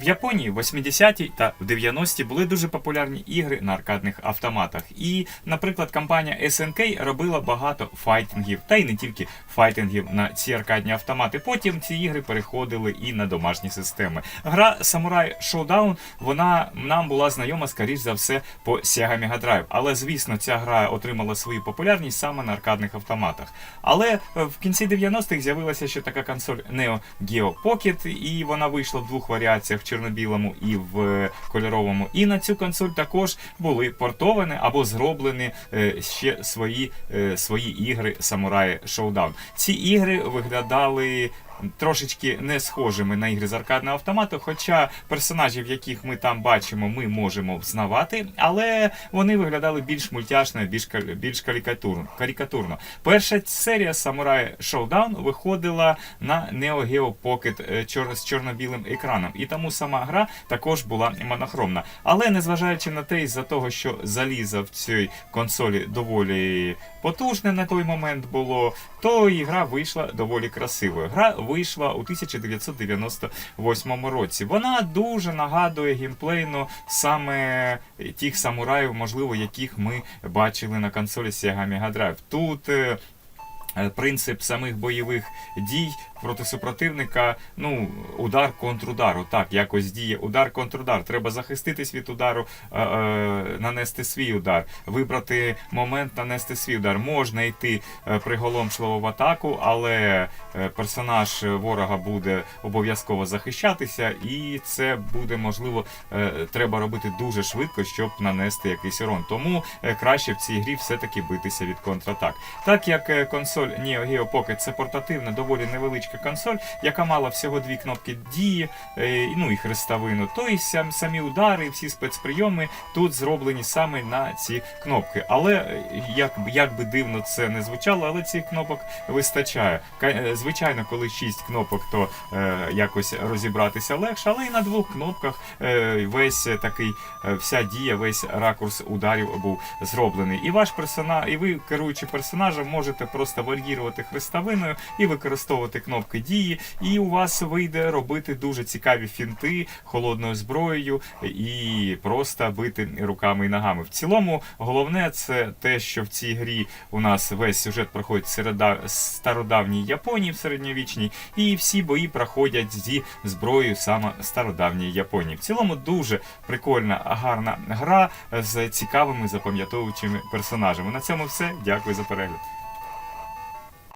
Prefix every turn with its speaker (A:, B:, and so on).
A: В Японії в 80-ті та в 90-ті були дуже популярні ігри на аркадних автоматах. І, наприклад, компанія SNK робила багато файтингів, та й не тільки файтингів на ці аркадні автомати. Потім ці ігри переходили і на домашні системи. Гра Samurai Showdown, вона нам була знайома, скоріш за все, по Sega Mega Drive. Але, звісно, ця гра отримала свою популярність саме на аркадних автоматах. Але е, в кінці 90-х з'явилася ще така консоль Neo Geo Pocket, і вона вийшла в двох варіаціях чорно-білому і в кольоровому. І на цю консоль також були портовані або зроблені е, ще свої, е, свої ігри самураї. Showdown. Ці ігри виглядали. Трошечки не схожими на ігри з аркадного автомату, хоча персонажів, яких ми там бачимо, ми можемо взнавати, але вони виглядали більш мультяшно, більш, більш карикатурно. карикатурно. Перша серія Samurai Showdown виходила на Neo Geo Pocket е, чор- з чорно-білим екраном, і тому сама гра також була монохромна. Але незважаючи на те, із-за того, що залізо в цій консолі доволі потужне на той момент було, то і гра вийшла доволі красивою. Гра вийшла у 1998 році. Вона дуже нагадує геймплейно саме тих самураїв, можливо, яких ми бачили на консолі Sega Mega Drive. Тут е, принцип самих бойових дій проти супротивника, ну, удар контрудару. Так, якось діє удар контрудар. Треба захиститись від удару, е, е, нанести свій удар, вибрати момент, нанести свій удар. Можна йти е, приголомшливо в атаку, але е, персонаж ворога буде обов'язково захищатися, і це буде можливо, е, треба робити дуже швидко, щоб нанести якийсь урон. Тому краще в цій грі все-таки битися від контратак. Так як консоль Neo Geo Pocket це портативна, доволі невеличка консоль, яка мала всього дві кнопки дії, е, ну і хрестовину, то і сам, самі удари, всі спецприйоми тут зроблені саме на ці кнопки. Але е, як, як би дивно це не звучало, але цих кнопок вистачає. Е, Звичайно, коли шість кнопок, то е, якось розібратися легше, але і на двох кнопках е, весь такий, вся дія, весь ракурс ударів був зроблений. І ваш персонаж, і ви, керуючи персонажем, можете просто вар'їрувати хрестовиною і використовувати кнопки дії, і у вас вийде робити дуже цікаві фінти холодною зброєю і просто бити руками і ногами. В цілому, головне це те, що в цій грі у нас весь сюжет проходить в стародавній Японії в середньовічній, і всі бої проходять зі зброєю саме стародавньої Японії. В цілому дуже прикольна, гарна гра з цікавими запам'ятовуючими персонажами. На цьому все. Дякую за перегляд.